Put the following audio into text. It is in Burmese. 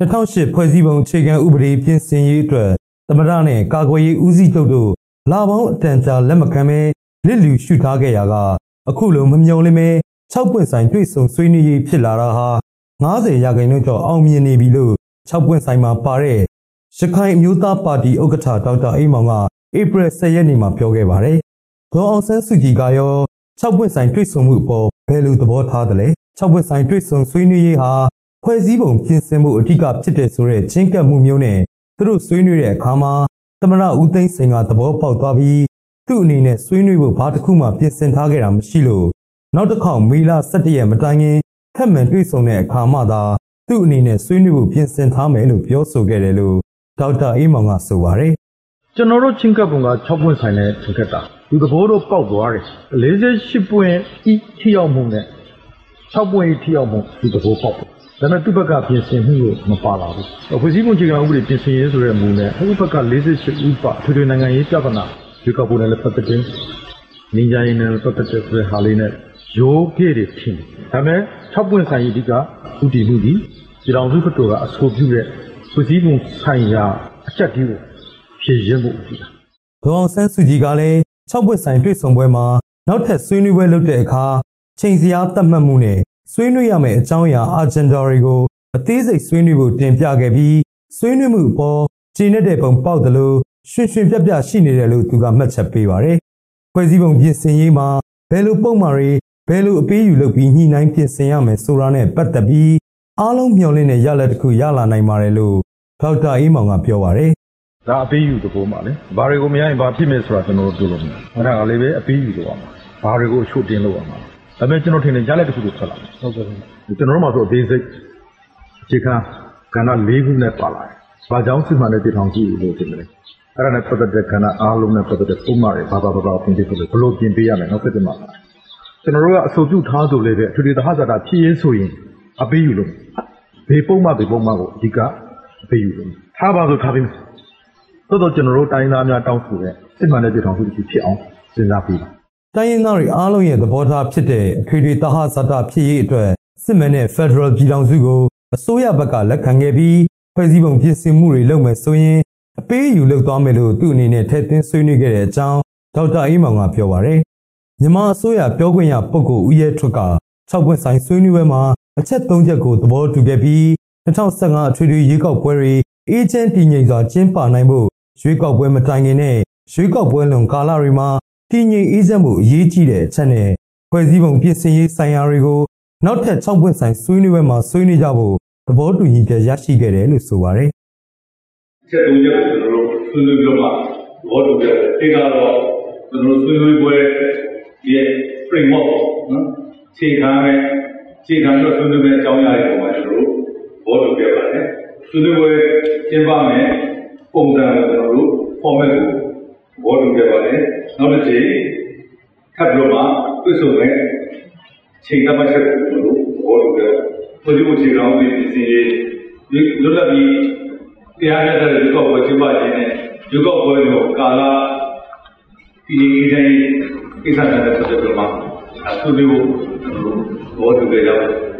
2008ဖွဲ့စည်းပုံအခြေခံဥပဒေပြင်ဆင်ရေးအတွက်သမရနဲ့ကာကွယ်ရေးဦးစီးချုပ်တို့လာပေါင်းအတန်ကြာလက်မခံပဲလစ်လျူရှုထားခဲ့ရာကအခုလိုမမြုံလင်းပဲ6ပွင့်ဆိုင်တွေ့ဆုံဆွေးနွေးရေးဖြစ်လာတာဟာ90ရာခိုင်နှုန်းကျော်အောင်မြင်နေပြီလို့6ပွင့်ဆိုင်မှာပါတဲ့ရခိုင်အမျိုးသားပါတီဥက္ကဋ္ဌဒေါက်တာအိမ်မောင်ကဧပြီ10ရက်နေ့မှာပြောခဲ့ပါတယ်။ဒေါအောင်ဆန်းစုကြည်ကရော6ပွင့်ဆိုင်တွေ့ဆုံမှုအပေါ်ဘယ်လိုသဘောထားသလဲ6ပွင့်ဆိုင်တွေ့ဆုံဆွေးနွေးရေးဟာ ဖွဲ့စည်းပုံပြင်ဆင်မှုအထူးကဖြစ်တဲ့ဆိုတဲ့ချင်းကပ်မှုမျိုးနဲ့သူတို့ဆွေးနွေးတဲ့အခါမှာသမရဦးသိန်းစိန်ကသဘောပေါက်သွားပြီးသူ့အနေနဲ့ဆွေးနွေးဖို့ဘာတစ်ခုမှပြင်ဆင်ထားခဲ့တာမရှိလို့နောက်တစ်ခေါက်မေလ17ရက်မတိုင်ခင်ထပ်မံတွေ့ဆုံတဲ့အခါမှသာသူ့အနေနဲ့ဆွေးနွေးဖို့ပြင်ဆင်ထားမယ်လို့ပြောဆိုခဲ့တယ်လို့ဒေါက်တာအေးမောင်ကဆိုပါတယ်ကျွန်တော်တို့ချင်းကပ်ပုံက6ပွင့်ဆိုင်နဲ့ထင်ခဲ့တာဒီသဘောတော့ပေါက်သွားတယ်48ပွင့်ဤထိရောက်မှုနဲ့6ပွင့်ဤထိရောက်မှုဒီသဘောပေါက်တယ် ဒါပေမဲ့သူ့ဘက်ကပြင်ဆင်မှုကိုမပါလာဘူး။ဖွဲ့စည်းပုံအခြေခံဥပဒေပြင်ဆင်ရေးဆိုတဲ့မူနဲ့ဟိုဘက်က48ဥပထွေထွေနိုင်ငံရေးပြဿနာရွေးကောက်ပွဲနဲ့လည်းပတ်သက်တဲ့ငင်းကြရင်လည်းပတ်သက်တဲ့ဆိုတဲ့ဟာလေးနဲ့ရိုးခဲ့တယ်ထင်တယ်။ဒါပေမဲ့6ပွင့်ဆိုင်ရေးဒီကဥတီမှုဒီပြည်တော်စုဘက်တော်ကအဆိုပြုတဲ့ဖွဲ့စည်းပုံဆိုင်ရာအချက်ကြီးကိုဖြည့်ရင်းဖို့ဒီလား။ဒေါအောင်ဆန်းစုကြည်ကလည်း6ပွင့်ဆိုင်တွေ့ဆုံပွဲမှာနောက်ထပ်ဆွေးနွေးပွဲလုပ်တဲ့အခါချိန်စရာသတ်မှတ်မှုနဲ့ ဆွေးနွေးရမယ့်အကြောင်းအရာအဂျန်ဒါတွေကိုအသေးစိတ်ဆွေးနွေးဖို့တင်ပြခဲ့ပြီးဆွေးနွေးမှုအပေါ်ကျင်းတဲ့ပုံပေါက်တယ်လို့ရွှင်ရွှင်ပြပြရှိနေတယ်လို့သူကမှတ်ချက်ပေးပါတယ်။ဖွဲ့စည်းပုံပြင်ဆင်ရေးမှာဘယ်လိုပုံမှန်တွေဘယ်လိုအပေးယူလုပ်ပြီးညှိနှိုင်းပြင်ဆင်ရမယ်ဆိုတာနဲ့ပတ်သက်ပြီးအားလုံးမျှော်လင့်တဲ့ရလဒ်တစ်ခုရလာနိုင်ပါတယ်လို့ဒေါက်တာအေးမောင်ကပြောပါတယ်။ဒါအပေးယူသဘောမှာလေ။ဘာတွေကိုမရရင်ဘာဖြစ်မယ်ဆိုတာကျွန်တော်တို့ပြောလို့မရဘူး။အဲ့ဒါကလည်းပဲအပေးယူတော့မှာ။ဘာတွေကိုအချို့တင်လို့ရမှာ။ ဒါပေမဲ့ကျွန်တော်ထင်တယ်ရလက်တစ်ခုကိုထွက်လာဟုတ်ကဲ့ကျွန်တော်တို့မှာဆိုအသေးစိတ်အခြေခံကဏ္ဍ၄ခုနဲ့ပါလာတယ်။ဘာကြောင့်စစ်မှန်တဲ့တည်ထောင်ကြည့်လို့တင်တယ်။အဲ့ဒါနဲ့ပတ်သက်တဲ့ကဏ္ဍအားလုံးနဲ့ပတ်သက်တဲ့ပုံမှန်တွေဘာဘာဘာဘာပြင်ပေးလို့ဘလို့ပြင်ပေးရမယ်နောက်ဆက်တွဲမှာကျွန်တော်တို့ကအဆိုပြုထားဆိုလည်းပဲအထွေထွေသဟဇာတာဖြစ်ရေးဆိုရင်အပေးယူလို့ဘေးပုံမှန်ဘေးပုံမှန်ကိုအဓိကအပေးယူလို့ထားပါဆိုထားပြီးသို့တော့ကျွန်တော်တို့တိုင်းသားများတောင်းဆိုတဲ့စစ်မှန်တဲ့တည်ထောင်စုတစ်ခုဖြစ်အောင်စဉ်းစားပြီးပါ တိုင်းရင်းသားတွေအားလုံးရဲ့သဘောထားဖြစ်တဲ့အထွေထွေတဟဇာတာဖြစ်ရေးအတွက်စစ်မှန်တဲ့ Federal ပြည်ထောင်စုကိုအစိုးရဘက်ကလက်ခံခဲ့ပြီးဖွဲ့စည်းပုံပြင်ဆင်မှုတွေလုပ်မယ်ဆိုရင်အပေးယူလုပ်သွားမယ်လို့သူ့အနေနဲ့ထည့်သွင်းဆွေးနွေးခဲ့တဲ့အကြောင်းဒေါက်တာအေးမောင်ကပြောပါရယ်မြန်မာအစိုးရပြောခွင့်ရပုဂ္ဂိုလ်ဦးရဲထွတ်က6ပွင့်ဆိုင်ဆွေးနွေးပွဲမှာအချက်3ချက်ကိုသဘောတူခဲ့ပြီး2015အထွေထွေရွေးကောက်ပွဲတွေအေဂျင့်တည်ငြိမ်စွာကျင်းပနိုင်ဖို့ရွေးကောက်ပွဲမတိုင်ခင်နဲ့ရွေးကောက်ပွဲလွန်ကာလတွေမှာ တည်ငြိမ်အေးချမ်းမှုအရေးကြီးတဲ့အချက်နဲ့ဖွဲ့စည်းပုံပြင်ဆင်ရေးဆိုင်ရာတွေကိုနောက်ထပ်6ပွင့်ဆိုင်ဆွေးနွေးပွဲမှာဆွေးနွေးကြဖို့သဘောတူညီချက်ရရှိခဲ့တယ်လို့ဆိုပါတယ်။ချက်သုံးချက်ကိုကျွန်တော်တို့ဆွေးနွေးပြီးတော့မှသဘောတူခဲ့တယ်။ဒီကတော့ကျွန်တော်တို့ဆွေးနွေးပွဲရဲ့ framework နော်ခြေခံမဲ့ခြေခံတော့ဆွေးနွေးမဲ့အကြောင်းအရာတွေပေါ်မှာကျွန်တော်တို့ဘောတူခဲ့ပါတယ်။ဆွေးနွေးပွဲကျင်းပမယ်ပုံစံကိုကျွန်တော်တို့ format ကို ဘောတူခဲ့ပါတယ်။နောက်တစ်ချိန်ထပ်ပြီးတော့မှပြည့်စုံမဲ့ချိန်သတ်မှတ်ချက်ကိုကျွန်တော်တို့ဘောတူခဲ့ပါတယ်။ဘုရားအခြေခံဥပဒေပြင်ဆင်ရေးလွတ်လပ်ပြီးတရားမျှတတဲ့ရွေးကောက်ပွဲကျင်းပခြင်းနဲ့ရွေးကောက်ပွဲကိုကာလပြည်နေတိုင်းကိစ္စတွေနဲ့ပတ်သက်ပြီးတော့မှဆွေးနွေးဖို့ဘောတူခဲ့ကြပါတယ်